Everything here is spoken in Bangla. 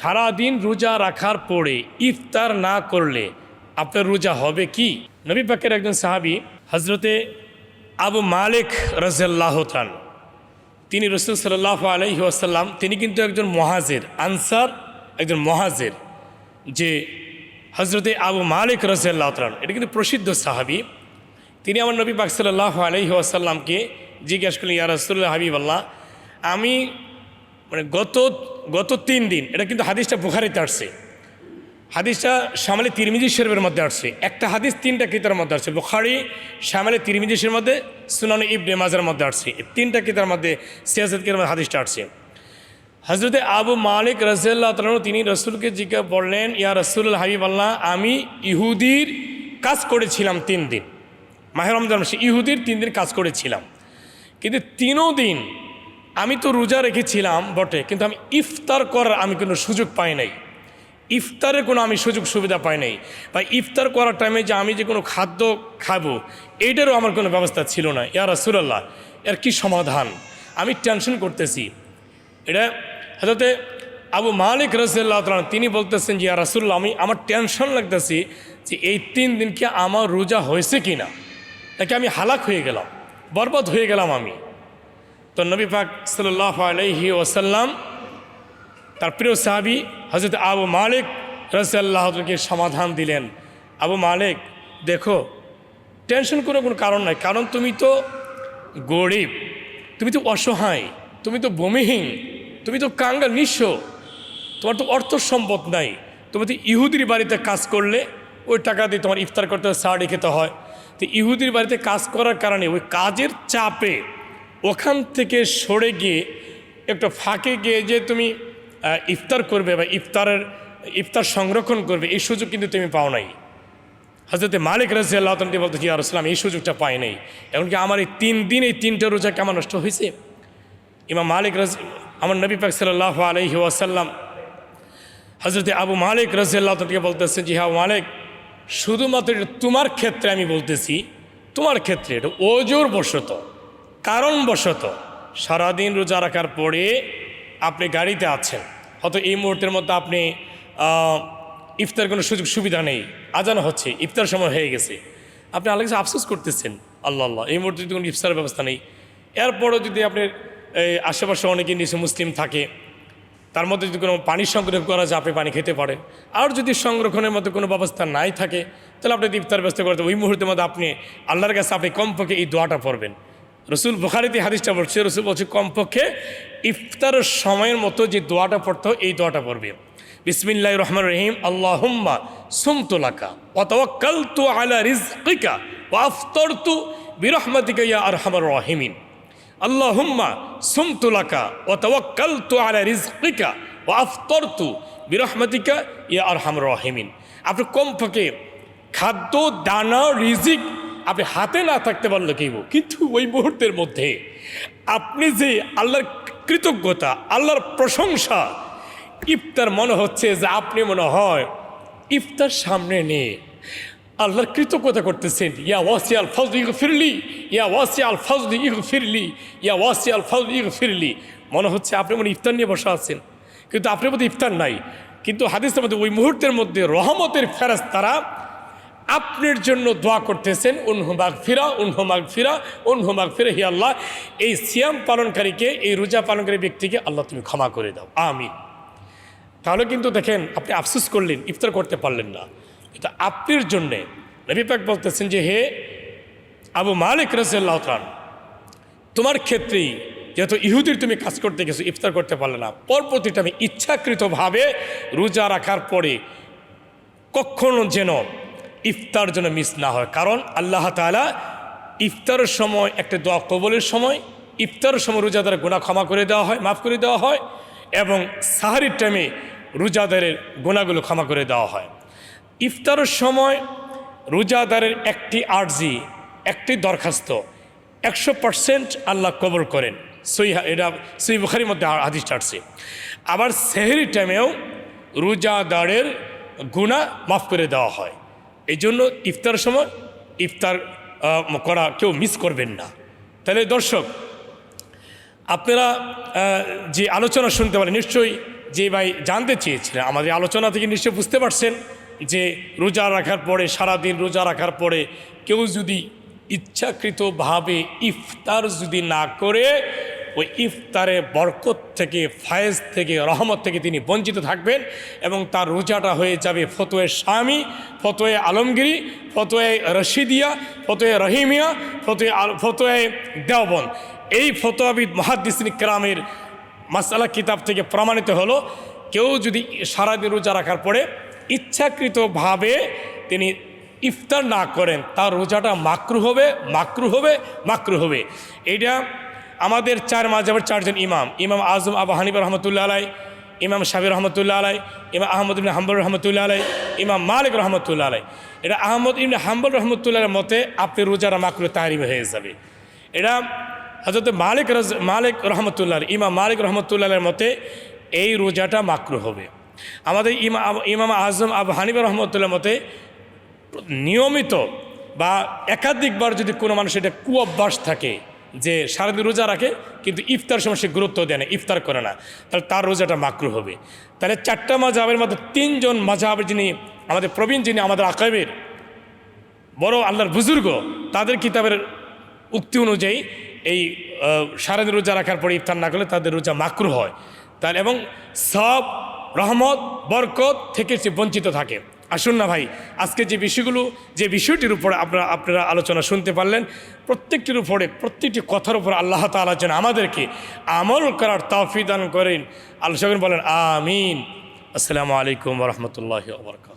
সারাদিন রোজা রাখার পরে ইফতার না করলে আপনার রোজা হবে কি? নবী পাকের একজন সাহাবি হজরতে আবু মালিক রাজাল্লাহ তান তিনি রসুল সাল্লাহ আলহি আসাল্লাম তিনি কিন্তু একজন মহাজের, আনসার একজন মহাজের, যে হজরতে আবু মালিক রাজিয়াল্লাহ তালান এটা কিন্তু প্রসিদ্ধ সাহাবি। তিনি আমার নবী পাক সাল্লাহ আলহি আসাল্লামকে জিজ্ঞাসা করলেন, ইয়া রসুল্লাহ হাবিব আল্লাহ আমি মানে গত গত তিন দিন, এটা কিন্তু হাদিসটা বুখারিতে আসছে। হাদিসটা শামালি তিরমিজি শরীফের মধ্যে আসছে। একটা হাদিস তিনটা কিতার মধ্যে আসছে। বুখারি, শামালি তিরমিজি শরীফের মধ্যে, সুনানি ইবনে মাজার মধ্যে আসছে। তিনটা কিতার মধ্যে সিয়াসত কিতার মধ্যে হাদিসটা আসছে। হজরতে আবু মালিক রাজিয়াল্লাহ তালন তিনি রসুলকে জিজ্ঞাসা বললেন ইয়া রসুল হাবিব আল্লাহ, আমি ইহুদির কাজ করেছিলাম তিন দিন। মাহের রমজান ইহুদির তিন দিন কাজ করেছিলাম। কিন্তু তিনও দিন আমি তো রোজা রেখেছিলাম বটে, কিন্তু আমি ইফতার করার আমি কোনো সুযোগ পাই নাই। ইফতারের কোনো আমি সুযোগ সুবিধা পাই নাই। বা ইফতার করার টাইমে যে আমি যে কোনো খাদ্য খাব এইটারও আমার কোনো ব্যবস্থা ছিল না। ইয়া রাসুলাল্লাহ, এর কি সমাধান? আমি টেনশন করতেছি। এটা হাজরতে আবু মালিক রসুল্লাহ তালাম তিনি বলতেছেন যে, ইয়া রাসুল্লাহ আমি, আমার টেনশন লাগতেছি যে এই তিন দিন কি আমার রোজা হয়েছে কি না নাকি আমি হালাক হয়ে গেলাম? বরবাদ হয়ে গেলাম আমি? তো নবী পাক সাল্লাহ আলহি ওসাল্লাম তার প্রিয় সাহাবি হজরত আবু মালিক রসাল্লাহকে সমাধান দিলেন। আবু মালিক, দেখো, টেনশন করে কোনো কারণ নাই, কারণ তুমি তো গরিব, তুমি তো অসহায়, তুমি তো বমিহীন তুমি তো কাঙ্গাল নিঃস্ব, তোমার তো অর্থ সম্পদ নাই, তুমি তো ইহুদির বাড়িতে কাজ করলে ওই টাকা দিয়ে তোমার ইফতার করতে হয় সাড়ি খেতে হয়। তো ইহুদির বাড়িতে কাজ করার কারণে ওই কাজের চাপে ওখান থেকে সরে গিয়ে একটা ফাঁকে গিয়ে যে তুমি ইফতার করবে বা ইফতারের, ইফতার সংরক্ষণ করবে, এই সুযোগ কিন্তু তুমি পাও নাই। হজরতে মালিক রাজি আল্লাহ তালটি বলতো কি আর এই সুযোগটা পাই নাই। এমনকি আমার এই তিন দিন এই তিনটা রোজা কেমন নষ্ট হয়েছে? ইমাম মালিক রাজ, আমার নবী পাক সাল্লাহ আলহি ওয়াসাল্লাম হজরতে আবু মালিক রাজিয়াল্লাহ তালকে বলতেছেন জি মালিক, শুধুমাত্র তোমার ক্ষেত্রে আমি বলতেছি, তোমার ক্ষেত্রে এটা ওজোর বশত। কারণবশত সারাদিন রোজা রাখার পরে আপনি গাড়িতে আছেন হয়তো এই মুহূর্তের মধ্যে আপনি ইফতার কোনো সুযোগ সুবিধা নেই। আজানো হচ্ছে, ইফতার সময় হয়ে গেছে। আপনি আল্লাহ কিছু আফসোস করতেছেন, আল্লাহ আল্লাহ, এই মুহূর্তে যদি কোনো ইফতারের ব্যবস্থা নেই। এরপরও যদি আপনার এই আশেপাশে অনেকে নিচে মুসলিম থাকে, তার মধ্যে যদি কোনো পানি সংগ্রহ করা যায়, আপনি পানি খেতে পারেন। আর যদি সংরক্ষণের মতো কোনো ব্যবস্থা নাই থাকে, তাহলে আপনি ইফতার ব্যবস্থা করতে ওই মুহূর্তের মধ্যে আপনি আল্লাহর কাছে আপনি কমপক্ষে এই দোয়াটা পড়বেন। রসুল বুখারিতে হাদিসটা বলছে, রসুল বলছে, কমপক্ষে ইফতারের সময়ের মতো যে দোয়াটা পড়তে এই দোয়াটা পড়বে। বিসমিল্লাহ রহমান রহিম, আল্লাহুম্মা সুমতুলাকা অতওয়াক্কাল তু আলা রিজকিকা ওয়াফতর তু বিরহমাতিকা ইয়া আরহামার রহিমিন। আল্লাহুম্মা সুমতুলাকা ও তওয়াক্কালতু আলা রিজকিকা ওয়া আফতারতু বিরহমাতিকা ইয়া আরহামুর রহিমিন। আপনি কমপক্ষে খাদ্য, দানা, রিজিক আপনি হাতে না থাকতে পারলে কেব কিন্তু ওই মুহূর্তের মধ্যে আপনি যে আল্লাহর কৃতজ্ঞতা, আল্লাহর প্রশংসা, ইফতার মনে হচ্ছে যে আপনি মনে হয় ইফতার সামনে নিয়ে আল্লাহর কৃতজ্ঞতা করতেছেন। ইয়া ওয়াসি আল ফজল ইগ ফিরলি ইয়া ওয়াসি আল ফজল ইগ ফিরলি ইয়া ওয়াসি আল ফজল ইগ ফিরলি মনে হচ্ছে আপনি মনে ইফতার নিয়ে বসা আছেন। কিন্তু আপনার মধ্যে ইফতার নাই। কিন্তু হাদিসের মধ্যে ওই মুহূর্তের মধ্যে রহমতের ফেরাজ তারা আপনার জন্য দোয়া করতেছেন উনহমাগ ফিরা উনহমাগ ফিরা উনহমাগ ফিরা হি আল্লাহ। এই সিয়াম পালনকারীকে, এই রোজা পালনকারী ব্যক্তিকে আল্লাহ তুমি ক্ষমা করে দাও। আমিন। তাহলে কিন্তু দেখেন, আপনি আফসুস করলেন, ইফতার করতে পারলেন না। এটা আপনার জন্যে নবী পাক বলতেছেন যে, হে আবু মালিক রাজিয়াল্লাহ তাআলা তোমার ক্ষেত্রেই যেহেতু ইহুদির তুমি কাজ করতে গেছো, ইফতার করতে পারলে না পরবর্তীটা আমি ইচ্ছাকৃতভাবে রোজা রাখার পরে কখনো যেন ইফতার যেন মিস না হয়। কারণ আল্লাহ তাআলা ইফতারের সময় একটা দোয়া কবলের সময়, ইফতারের সময় রোজাদার গোনা ক্ষমা করে দেওয়া হয়, মাফ করে দেওয়া হয় এবং সাহারির টাইমে রোজাদারের গোনাগুলো ক্ষমা করে দেওয়া হয়। ইফতারের সময় রোজাদারের একটি আর্জি, একটি দরখাস্ত একশো পার্সেন্ট আল্লাহ কবর করেন। সই এটা সই বুখারির মধ্যে হাদিসটা আসছে আবার সেহেরি টাইমেও রোজাদারের গুণা মাফ করে দেওয়া হয়। এই জন্য ইফতার সময় ইফতার করা কেউ মিস করবেন না। তাহলে দর্শক, আপনারা যে আলোচনা শুনতে পারেন, নিশ্চয়ই যে ভাই জানতে চেয়েছিলেন, আমাদের আলোচনা থেকে নিশ্চয়ই বুঝতে পারছেন যে রোজা রাখার পরে, সারাদিন রোজা রাখার পরে কেউ যদি ইচ্ছাকৃতভাবে ইফতার যদি না করে ওই ইফতারে বরকত থেকে, ফায়েজ থেকে, রহমত থেকে তিনি বঞ্চিত থাকবেন এবং তার রোজাটা হয়ে যাবে ফতোয়ে স্বামী ফতোয়ে আলমগিরি, ফতোয়ে রশিদিয়া, ফতোয়ে রহিমিয়া, ফতোয়ে ফতোয়ে দেওবন এই ফতোয়াবিদ মহাদ্দিসিন ক্রামের মাসালা কিতাব থেকে প্রমাণিত হলো, কেউ যদি সারাদিন রোজা রাখার পরে ইচ্ছাকৃতভাবে তিনি ইফতার না করেন, তার রোজাটা মাকরু হবে মাকরু হবে মাকরু হবে। এটা আমাদের চার মাঝাবের চারজন ইমাম। ইমাম আজম, আবু হানিব রহমতুল্লা আলাই ইমাম শাবির রহমতুল্লাহ আলাই ইমাম আহমদ ইবনে হাম্বল রহমতুল্লাহ আলাই ইমাম মালিক রহমতুল্লাহ আলাই এটা আহমদ ইবনে হাম্বল রহমতুল্লাহের মতে আপনি রোজারা মাকরু তাহারিম হয়ে যাবে। এটা হজরত মালিক রাজ, মালিক রহমতুল্লাহ ইমাম মালিক রহমতুল্লাহের মতে এই রোজাটা মাকরু হবে। আমাদের ইমা, ইমাম আজম, আবু হানিবা রহমতুল্লাহ মতে নিয়মিত বা একাধিকবার যদি কোনো মানুষ এটা কুঅভ্যাস থাকে যে সারাদিন রোজা রাখে, কিন্তু ইফতার সময় সে গুরুত্ব দেয় না, ইফতার করে না। তাহলে তার রোজাটা মাকরু হবে। তাহলে চারটা মাঝাবের মধ্যে তিনজন মাঝাবের যিনি আমাদের প্রবীণ, যিনি আমাদের আকাবের বড় আল্লাহর বুজুর্গ, তাদের কিতাবের উক্তি অনুযায়ী এই সারাদিন রোজা রাখার পরে ইফতার না করলে তাদের রোজা মাকরু হয়। তাহলে এবং সব রহমত, বরকত থেকে সে বঞ্চিত থাকে। আসুন না ভাই। আজকে যে বিষয়গুলো, যে বিষয়টির উপরে আপনারা আপনারা আলোচনা শুনতে পারলেন, প্রত্যেকটির উপরে, প্রত্যেকটি কথার উপরে আল্লাহ তালা যেন আমাদেরকে আমল করার তাফিদান করেন। আলোচনা বলেন, আমিন। আসসালামু আলাইকুম রহমতুল্লাহ বরকাত